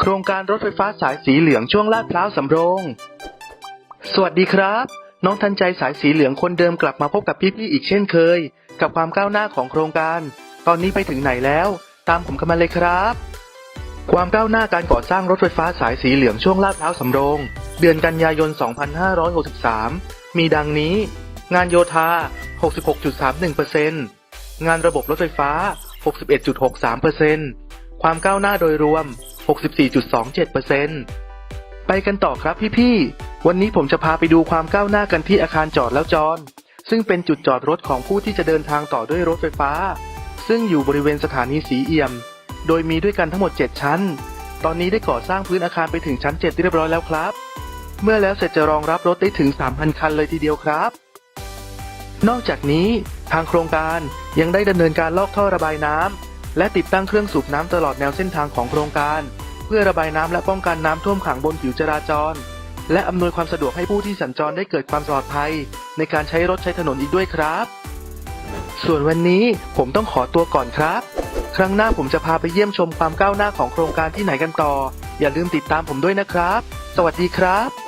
โครงการรถไฟฟ้าสายสีเหลืองช่วงลาดพร้าวสำโรง สวัสดีครับ น้องทันใจสายสีเหลืองคนเดิมกลับมาพบกับพี่ๆอีกเช่นเคย กับความก้าวหน้าของโครงการ ตอนนี้ไปถึงไหนแล้ว ตามผมกันมาเลยครับ ความก้าวหน้าการก่อสร้างรถไฟฟ้าสายสีเหลืองช่วงลาดพร้าวสำโรง เดือนกันยายน 2563 มีดังนี้ งานโยธา 66.31%งานระบบรถไฟฟ้า 61.63%ความก้าวหน้าโดยรวม 64.27%ไปกันต่อครับพี่ๆ วันนี้ผมจะพาไปดูความก้าวหน้ากันที่อาคารจอดแล้วจร ซึ่งเป็นจุดจอดรถของผู้ที่จะเดินทางต่อด้วยรถไฟฟ้า ซึ่งอยู่บริเวณสถานีสีเอี่ยม โดยมีด้วยกันทั้งหมด 7 ชั้น ตอนนี้ได้ก่อสร้างพื้นอาคารไปถึงชั้น 7 เรียบร้อยแล้วครับ เมื่อแล้วเสร็จจะรองรับรถได้ถึง 3,000 คันเลยทีเดียวครับ นอกจากนี้ทางโครงการยังได้ดำเนินการลอกท่อระบายน้ำ และติดตั้งเครื่องสูบน้ำตลอดแนวเส้นทางของโครงการ เพื่อระบายน้ำและป้องกันน้ำท่วมขังบนผิวจราจร และอำนวยความสะดวกให้ผู้ที่สัญจรได้เกิดความปลอดภัย ในการใช้รถใช้ถนนอีกด้วยครับ ส่วนวันนี้ผมต้องขอตัวก่อนครับ ครั้งหน้าผมจะพาไปเยี่ยมชมความก้าวหน้าของโครงการที่ไหนกันต่อ อย่าลืมติดตามผมด้วยนะครับ สวัสดีครับ